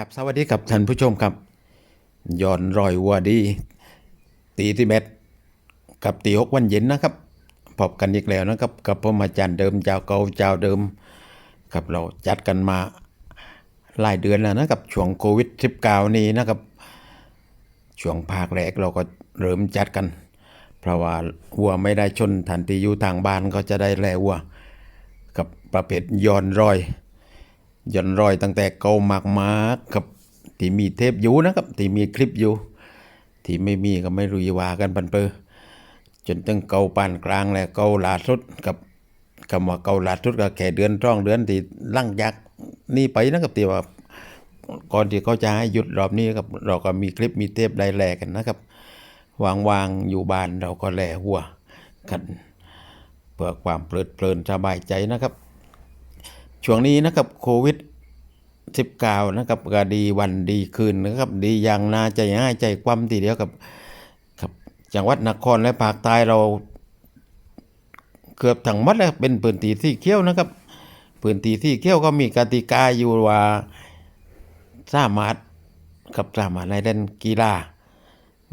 ครับสวัสดีครับท่านผู้ชมครับย้อนรอยวัวดีตีที่เม็ดกับตีหกวันเย็นนะครับพบกันอีกแล้วนะครับ กับผมอาจารย์เดิมเจ้าเก่าเจ้าเดิมกับเราจัดกันมาหลายเดือนแล้วนะครับช่วงโควิด -19 นี้นะครับช่วงภาคแรกเราก็เริ่มจัดกัน เพราะว่าวัวไม่ได้ชนทันทีอยู่ทางบ้านก็จะได้แลวัว กับประเภทย้อนรอย ย้อนรอยตั้งแต่เก่ามากมากับที่มีเทปอยู่นะครับที่มีคลิปอยู่ ที่ไม่มีก็ไม่รู้ว่ากันปันเปอจนตั้งเก่าปานกลางแล้วเก่าลาสุดกับคำว่าเก่าลาสุดก็แค่เดือนร่องเดือนที่ลั่งยักนี่ไปนะครับที่ว่าก่อนที่เขาจะให้หยุดรอบนี้ครับเราก็มีคลิปมีเทปได้แลกันนะครับวางๆอยู่บ้านเราก็แลหัวกันเพื่อความเพลิดเพลินสบายใจนะครับ ช่วงนี้นะครับโควิด19นะครับก็ดีวันดีคืนนะครับ ดีอย่างนาใจง่ายใจความทีเดียวกับครับจังหวัดนครและภาคใต้เราเกือบทั้งหมดแล้วเป็นพื้นที่ที่เขี้ยวนะครับ พื้นที่ที่เขี้ยวก็มีกติกาอยู่ว่าสามารถกับสามารถในเล่นกีฬา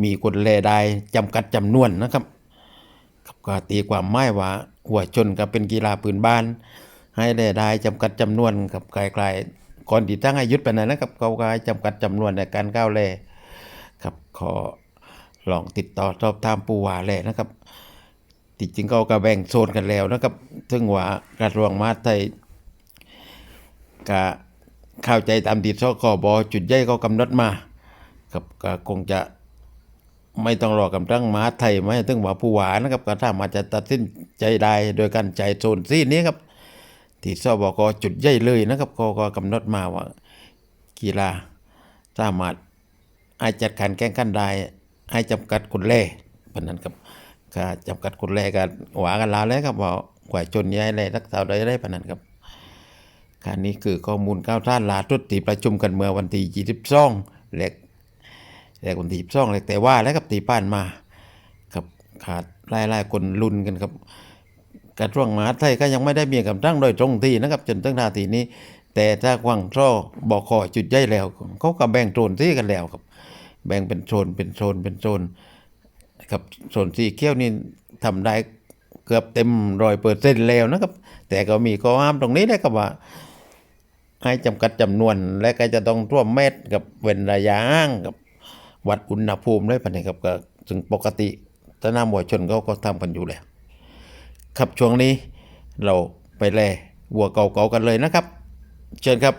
มีคนแลได้จำกัดจำนวนนะครับครับก็ตีความหมายว่าหัวชนก็เป็นกีฬาพื้นบ้าน ให้ได้ได้จำกัดจำนวนกับไกลๆก่อนที่ตั้งให้หยุไปไหนนะครับเขาก็จำกัดจำนวนในการก้าวแลครับขอลองติดต่อสอบถามปูว่าแลนะครับที่จริงเขาก็แบ่งโซนกันแล้วนะครับซึ่งว่ากระทรวงมหาดไทยก็เข้าใจตามที่สกบจุดใหญ่เขากำหนดมาครับก็คงจะไม่ต้องรอกำลังมหาไทยไม่ถึงว่าผู้หวานะครับก็ถ้ามาจะตัดสินใจได้โดยการใจโซนซีนี้ครับ ที่สบกจุดใหญ่เลยนะครับเขาก็กำหนดมาว่ากีฬาสามารถให้จัดการแข่งขันได้ให้จำกัดคนแล่ปานนั้นครับก็จำกัดคนแล่กันหวากันลาแล้วครับว่ากว่าจนย้ายแล่รักษาได้ได้ปานนั้นครับการนี้คือข้อมูลก้าวท่านลาทุดที่ประชุมกันเมื่อวันที่22และแรกวันที่สองเลยแต่ว่าแล้วกับตีป้านมาครับขาดไล่ๆคนลุนกันครับ กระทรวงมหาดไทยก็ยังไม่ได้มีกำตั้งโดยตรงที่นะครับ จนตั้งนาทีนี้ แต่ถ้ากวางท่อบอกขอจุดใหญ่แล้วเขาก็แบ่งโซนที่กันแล้วครับ แบ่งเป็นโซนเป็นโซนเป็นโซนครับโซนสีเขียวนี่ทำได้เกือบเต็มร้อยเปอร์เซ็นต์แล้วนะครับ แต่ก็มีข้อห้ามตรงนี้นะครับว่าให้จำกัดจำนวนและก็จะต้องท่วมเมตรกับเว้นระยะห่างกับวัดอุณหภูมิด้วยปะเนี่ยครับก็ซึ่งปกติสนามมวยชนเขาก็ทำกันอยู่แล้ว ครับช่วงนี้เราไปแล่วัวเก่าๆกันเลยนะครับ เชิญครับ